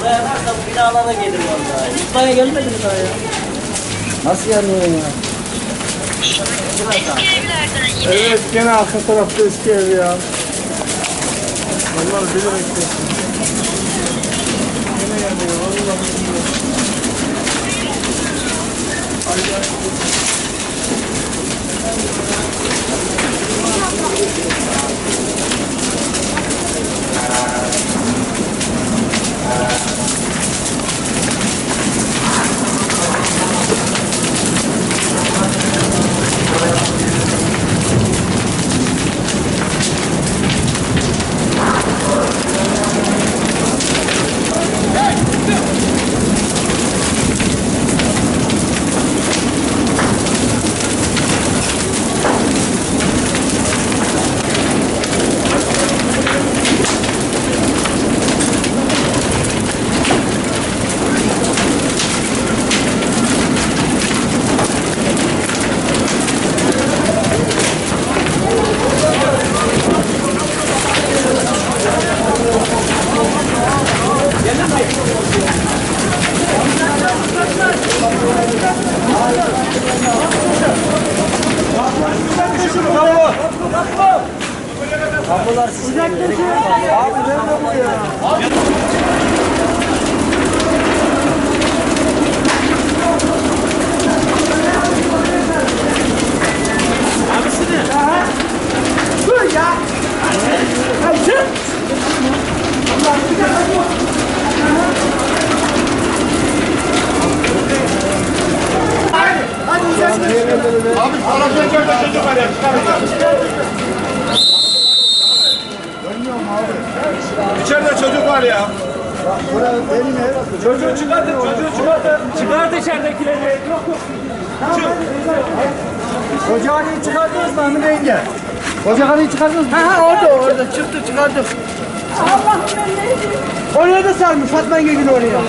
Buraya varsa bu binalara gelir vallahi. İtfaiye gelmedi mi daha ya? Evet gene arka tarafta eski ev ya. Vallahi bilerek de. Gene yanıyor Çocuğu çıkartın, çocuğu çıkartın. Çıkart içeridekileri. Yok yok. Ocağını çıkardınız mı Amine yenge? Ocağını çıkardınız mı? Ha ha orada orada çıktı çıkardık. Oraya da sarmış Fatma yenge gün oraya.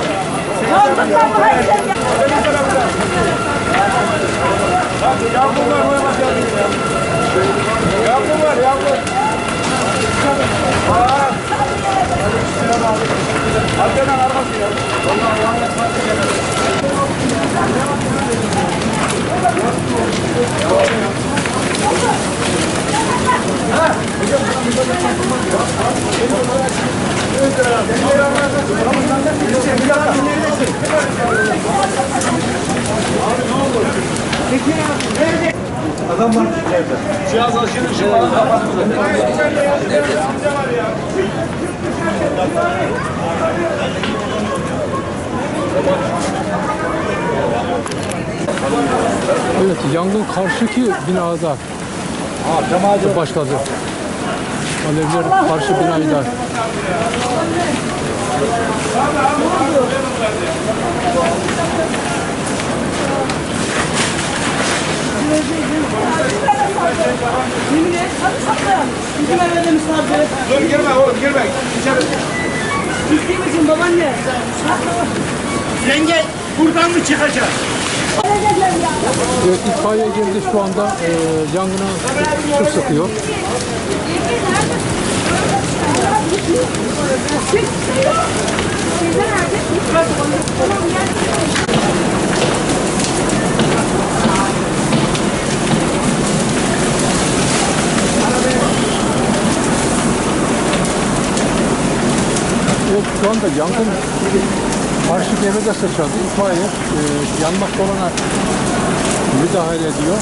Yağmur var bak Yağmur var yağmur. Aa. Arkadan arabası ya. Adam var içeride. Cihaz aşırı şey var. Evet, yangın karşıki binada başladı. Alevler karşı binayda. Dur girme oğlum girme. İçeri. Yenge buradan mı çıkacak? Evet, itfaiye geldi şu anda e, yangına su sıkıyor. Evet, şu anda yangın karşı eve de sıçradı. İtfaiye e, yanmakta olana müdahale ediyor.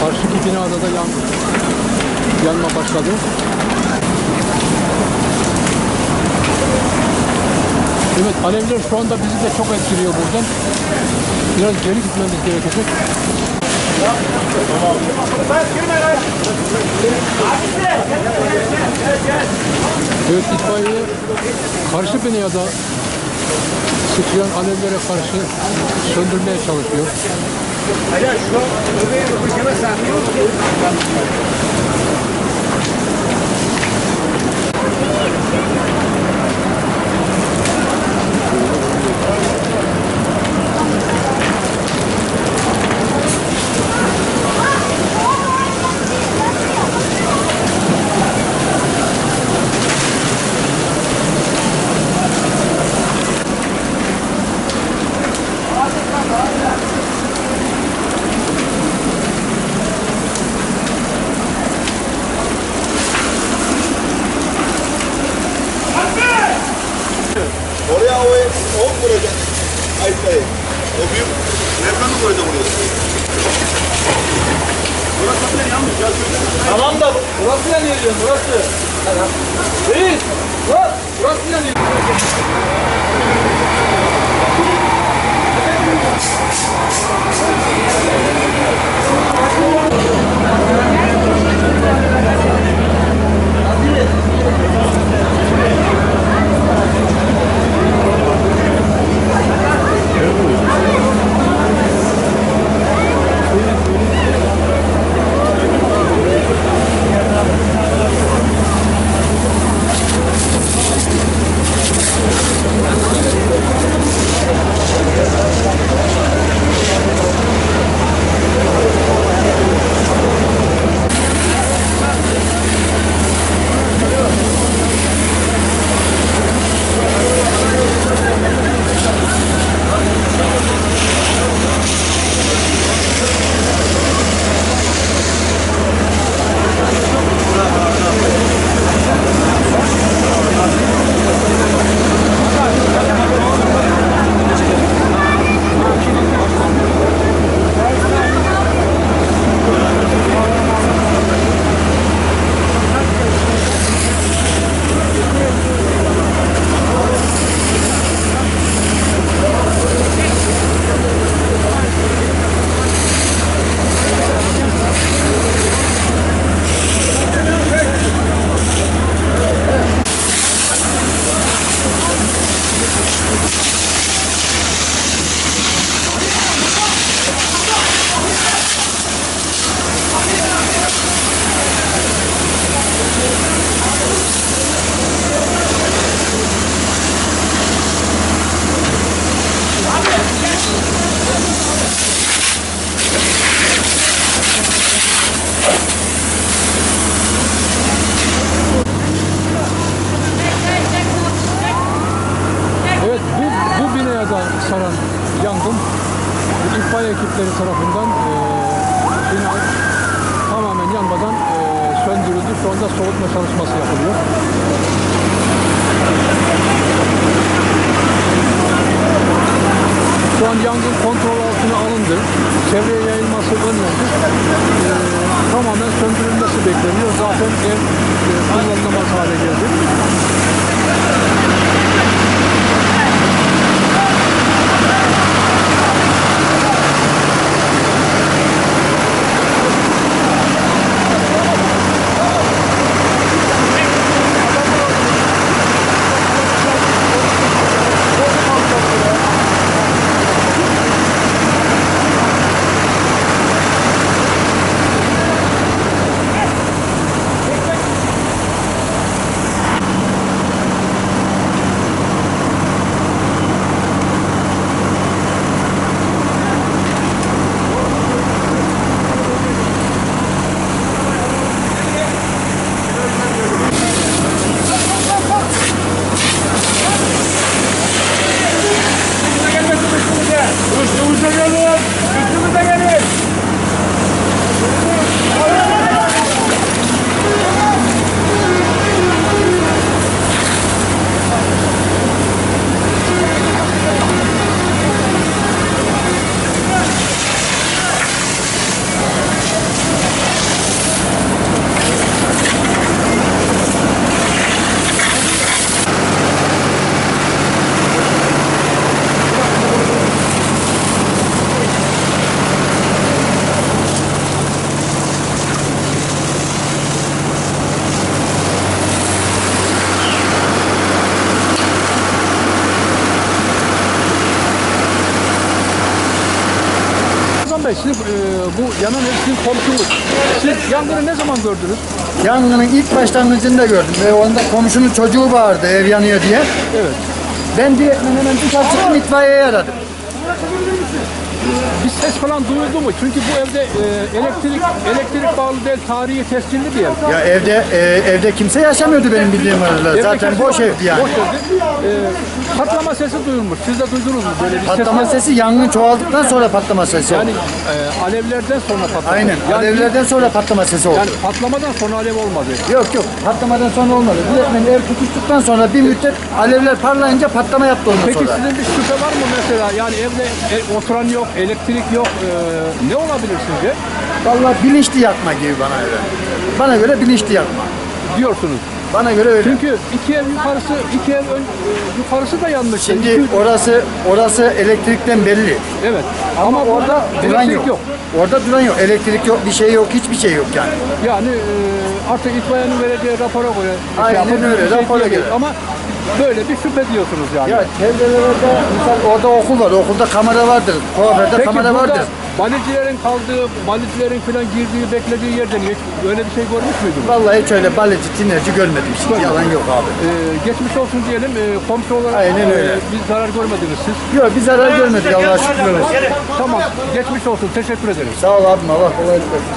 Karşıki binada da yan, yanma başladı. Evet alevler şu anda bizi de çok etkiliyor buradan. Biraz geri gitmemiz gerekecek. Evet itfaiye karşı binada sıçrayan alevlere karşı söndürmeye çalışıyor. Oraya ekipleri tarafından e, tamamen yanmadan e, söndürüldü. Şu anda soğutma çalışması yapılıyor. Şu an yangın kontrol altına alındı. Çevreye yayılması önlendi. E, tamamen söndürülmesi bekleniyor. Zaten ev e, Bey siz e, bu yanan ev sizin komşunuz. Siz yangını ne zaman gördünüz? Yangının ilk başlangıcında gördüm ve onda komşunun çocuğu bağırdı ev yanıyor diye. Evet. Ben direktmen hemen dışarı çıktım itfaiyeyi aradım. Bir ses falan duyuldu mu? Çünkü bu evde e, elektrik elektrik bağlı değil, tarihi tescilli bir ev. Ya evde e, evde kimse yaşamıyordu benim bildiğim kadarıyla. Evde Zaten kimse boş yok. evdi yani. Boş evdi. E, patlama sesi duyulmuş. Siz de duydunuz mu böyle bir Patlama ses? sesi yangın çoğaldıktan sonra patlama sesi oldu. Yani e, alevlerden sonra patlama. Aynen. Yani, Alevlerden sonra patlama sesi oldu. yani patlamadan sonra alev olmadı. Yok yok. Patlamadan sonra olmadı. Direktmen ev tutuştuktan sonra bir müddet alevler parlayınca patlama yaptı ondan Peki sonra. sizin bir şüphe var mı mesela? Yani evde e, oturan yok, elektrik yok. E, ne olabilir sizce? Vallahi bilinçli yakma gibi bana göre. Bana göre bilinçli yakma. Diyorsunuz. Bana göre öyle. Çünkü iki ev yukarısı, iki ev ön, e, yukarısı da yanmış. Şimdi İki- orası orası elektrikten belli. evet. Ama, burada Orada duran yok. yok. Orada duran yok. Elektrik yok, bir şey yok, hiçbir şey yok yani. Yani e, artık itfaiyenin vereceği rapora göre şey Aynen yapıp öyle, şey rapora göre. Ama böyle bir şüphe diyorsunuz yani. Ya çevrelerde misal orada okul var. Okulda kamera vardır. Kuaförde Peki kamera burada vardır. balicilerin kaldığı, balicilerin falan girdiği, beklediği yerden hiç öyle bir şey görmüş müydünüz? Vallahi hiç öyle baleci, tinerci görmedim. Şimdi yalan yok abi. Ee, geçmiş olsun diyelim. Ee, komşu olarak Aynen öyle. e, bir zarar görmediniz siz. Yok bir zarar görmedik Allah'a şükür olsun. Tamam. Geçmiş olsun. Teşekkür ederim. Sağ ol abim Allah kolaylık versin.